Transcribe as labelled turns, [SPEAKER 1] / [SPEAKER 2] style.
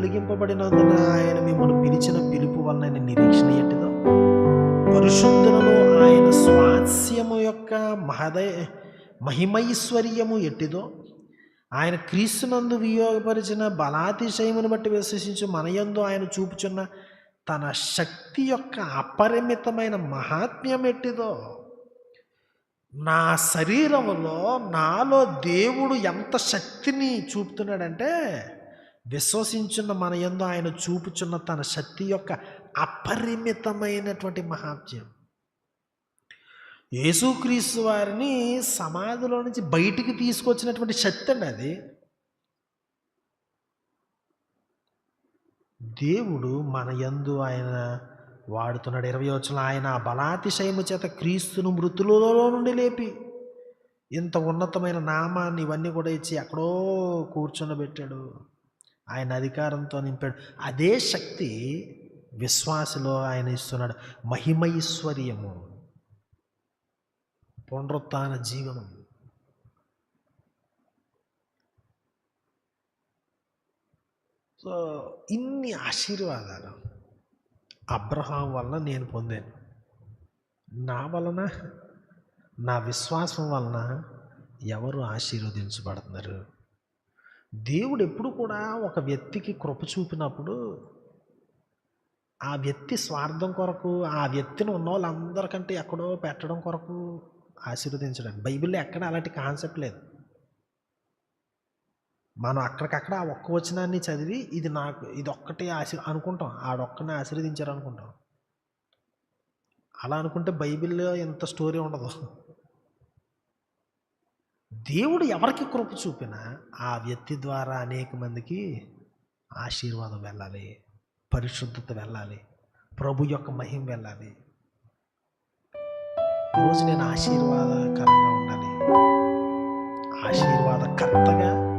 [SPEAKER 1] వెలిగింపబడినందున ఆయన మిమ్మల్ని పిలిచిన పిలుపు వలన నిరీక్షణ ఎట్టిదో. పరిశుద్ధులను ఆయన స్వాస్యము యొక్క మహదయ మహిమైశ్వర్యము ఎట్టిదో. ఆయన క్రీస్తునందు వియోగపరిచిన బలాతిశయమును బట్టి విశ్వసించు మనయందు ఆయన చూపుచున్న తన శక్తి యొక్క అపరిమితమైన మహాత్మ్యం ఎట్టిదో. నా శరీరంలో నాలో దేవుడు ఎంత శక్తిని చూపుతున్నాడంటే విశ్వసించున్న మన యందు ఆయన చూపుచున్న తన శక్తి యొక్క అపరిమితమైనటువంటి మహాత్యం యేసుక్రీస్తు వారిని సమాధిలో నుంచి బయటికి తీసుకొచ్చినటువంటి శక్తి అండి అది. దేవుడు మన యందు ఆయన వాడుతున్నాడు. ఇరవై వచ్చిన ఆయన ఆ బలాతిశయము చేత క్రీస్తును మృతులలో నుండి లేపి ఇంత ఉన్నతమైన నామాన్ని ఇవన్నీ కూడా ఇచ్చి ఎక్కడో కూర్చుండబెట్టాడు ఆయన అధికారంతో నింపాడు. అదే శక్తి విశ్వాసలో ఆయన ఇస్తున్నాడు. మహిమైశ్వర్యము పునరుత్న జీవనం సో ఇన్ని ఆశీర్వాదాలు అబ్రహాం వలన నేను పొందాను. నా వలన నా విశ్వాసం వలన ఎవరు ఆశీర్వదించబడుతున్నారు? దేవుడు ఎప్పుడు కూడా ఒక వ్యక్తికి కృప చూపినప్పుడు ఆ వ్యక్తి స్వార్థం కొరకు ఆ వ్యక్తిని ఉన్న వాళ్ళందరికంటే ఎక్కడో పెట్టడం కొరకు ఆశీర్వదించడానికి బైబిల్లో ఎక్కడ అలాంటి కాన్సెప్ట్ లేదు. మనం అక్కడికక్కడ ఆ ఒక్క వచనాన్ని చదివి ఇది నాకు ఇది ఒక్కటే ఆశీ అనుకుంటాం. ఆడొక్కనే ఆశీర్వదించారు అనుకుంటాం అలా అనుకుంటే బైబిల్లో ఎంత స్టోరీ ఉండదు. దేవుడు ఎవరికి కృప చూపినా ఆ వ్యక్తి ద్వారా అనేక మందికి ఆశీర్వాదం వెళ్ళాలి పరిశుద్ధత వెళ్ళాలి ప్రభు యొక్క మహిమ వెళ్ళాలి. ఈరోజు నేను ఆశీర్వాదకరంగా ఉండాలి. ఆశీర్వాదకర్తగా